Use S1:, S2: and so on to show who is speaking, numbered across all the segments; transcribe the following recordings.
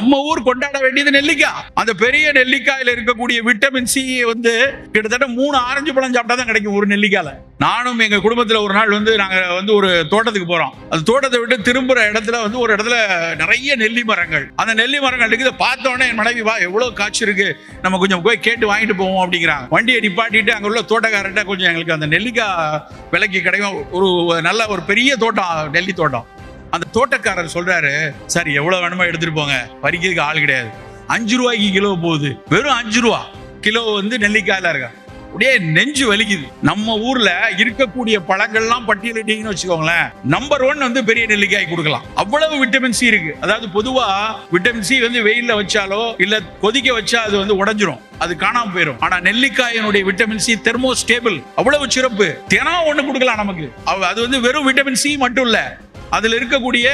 S1: நம்ம ஊர் கொண்டாட வேண்டியது நெல்லிக்காய். அந்த பெரிய நெல்லிக்காயில இருக்கக்கூடிய விட்டமின் சி வந்து கிட்டத்தட்ட மூணு ஆரஞ்சு பழம் சாப்பிட்டா தான் கிடைக்கும் ஒரு நெல்லிக்காயில. நானும் எங்க குடும்பத்துல ஒரு நாள் வந்து நாங்க வந்து ஒரு தோட்டத்துக்கு போறோம். அந்த தோட்டத்தை விட்டு திரும்புற இடத்துல வந்து ஒரு இடத்துல நிறைய நெல்லி மரங்கள். அந்த நெல்லி மரங்கள் இருக்குது பார்த்தோன்னே என் மனைவி வா எவ்வளவு காய்ச்சி இருக்கு. நம்ம கொஞ்சம் போய் கேட்டு வாங்கிட்டு போவோம் அப்படிங்கிறாங்க. வண்டியை நிப்பாட்டிட்டு அங்க உள்ள தோட்டக்காரர்கிட்ட கொஞ்சம் எங்களுக்கு அந்த நெல்லிக்காய் விலைக்கு கிடைக்கும். ஒரு நல்ல ஒரு பெரிய தோட்டம் நெல்லி தோட்டம். அந்த தோட்டக்காரர் சொல்றாரு சார் எவ்வளவு வேணுமோ எடுத்துட்டு போங்க. பறிக்கிறதுக்கு ஆள் கிடையாது. அஞ்சு ரூபாய்க்கு கிலோ போகுது. வெறும் அஞ்சு ரூபா. கிலோ வந்து நெல்லிக்காயில இருக்கா? அப்படியே நெஞ்சு வலிக்குது. நம்ம ஊர்ல இருக்கக்கூடிய பழங்கள்லாம் பட்டியலிட்டீங்கன்னு வச்சுக்கோங்களேன் நம்பர் ஒன் வந்து பெரிய நெல்லிக்காய் கொடுக்கலாம். அவ்வளவு விட்டமின் சி இருக்கு. அதாவது பொதுவா விட்டமின் சி வந்து வெயில்ல வச்சாலோ இல்ல கொதிக்க வச்சா அது வந்து உடஞ்சிரும். அது காணாம போயிடும் ஆனா நெல்லிக்காயினுடைய விட்டமின் சி தெர்மோ ஸ்டேபிள் அவ்வளவு சிறப்பு. தினம் ஒண்ணு கொடுக்கலாம் நமக்கு. அது வந்து வெறும் விட்டமின் சி மட்டும் இல்ல. அதில் இருக்கக்கூடிய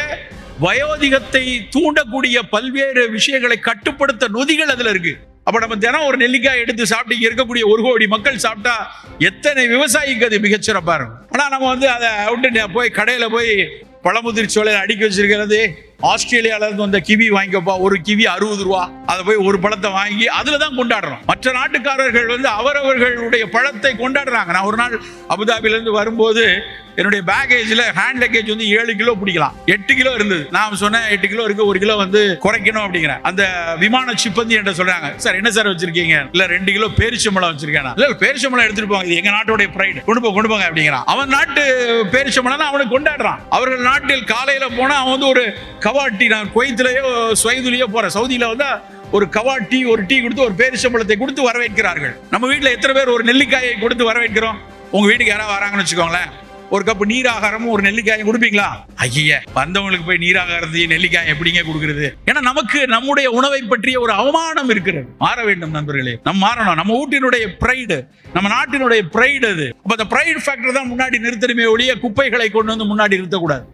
S1: வயோதிகத்தை தூண்டக்கூடிய பல்வேறு விஷயங்களை கட்டுப்படுத்த நொதிகள் அதில் இருக்கு. அப்ப நம்ம தினம் ஒரு நெல்லிக்காய் எடுத்து சாப்பிட்டு இருக்கக்கூடிய ஒரு கோடி மக்கள் சாப்பிட்டா எத்தனை விவசாயிக்கு அது மிகச்சிறப்பாக இருக்கும். ஆனால் நம்ம வந்து அதை விட்டு போய் கடையில் போய் பழமுதிர் அடுக்கி வச்சிருக்கிறது ஆஸ்திரேலியாவிலேருந்து வந்த கிவி வாங்கிக்கப்பா ஒரு கிவி அறுபது ரூபா. அதை போய் ஒரு பழத்தை வாங்கி அதில் தான் கொண்டாடுறோம். மற்ற நாட்டுக்காரர்கள் வந்து அவரவர்களுடைய பழத்தை கொண்டாடுறாங்க. நான் ஒரு நாள் அபுதாபிலேருந்து வரும்போது என்னுடைய பேக்கேஜில் ஹேண்ட் லக்கேஜ் வந்து ஏழு கிலோ பிடிக்கலாம். எட்டு கிலோ இருந்தது. நான் சொன்னேன் எட்டு கிலோ இருக்கு ஒரு கிலோ வந்து குறைக்கணும் அப்படிங்கிறேன். அந்த விமான சிப்பந்தி என்ற சொல்றாங்க சார் என்ன சார் வச்சிருக்கீங்க? இல்ல ரெண்டு கிலோ பேரிச்சம்பளம் வச்சிருக்கேன் இல்ல பேரிச்சம்பளம் எடுத்துட்டு போங்க. இது எங்க நாட்டுடைய பிரைட் கொண்டு போங்க கொண்டு போங்க அப்படிங்கிறான். அவன் நாட்டு பேரிச்சம்பளம் அவனுக்கு கொண்டாடுறான். அவர்கள் நாட்டில் காலையில போனா அவன் வந்து ஒரு கவாட்டி நான் குவைத்திலேயோ சுவைதுலேயோ போகிறேன் சவுதியில வந்து ஒரு கவாட்டி ஒரு டீ கொடுத்து ஒரு பேரிச்சம்பழத்தை கொடுத்து வரவேற்கிறார்கள். நம்ம வீட்டில் எத்தனை பேர் ஒரு நெல்லிக்காயை கொடுத்து வரவேற்கிறோம்? உங்க வீட்டுக்கு யாராவது வராங்கன்னு வச்சுக்கோங்களேன். ஒரு கப்பு நீராகாரமும் ஒரு நெல்லிக்காயும் கொடுப்பீங்களா? ஐய வந்தவங்களுக்கு போய் நீராகாரத்தையும் நெல்லிக்காய் எப்படிங்க கொடுக்குறது? ஏன்னா நமக்கு நம்முடைய உணவை பற்றிய ஒரு அவமானம் இருக்கிறது. மாற வேண்டும் நண்பர்களே. நம்ம மாறணும். நம்ம வீட்டினுடைய ப்ரைடு நம்ம நாட்டினுடைய ப்ரைடு அது. அப்போ அந்த ப்ரைடு ஃபேக்டர் தான் முன்னாடி நிறுத்தணுமே ஒழிய குப்பைகளை கொண்டு வந்து முன்னாடி நிறுத்தக்கூடாது.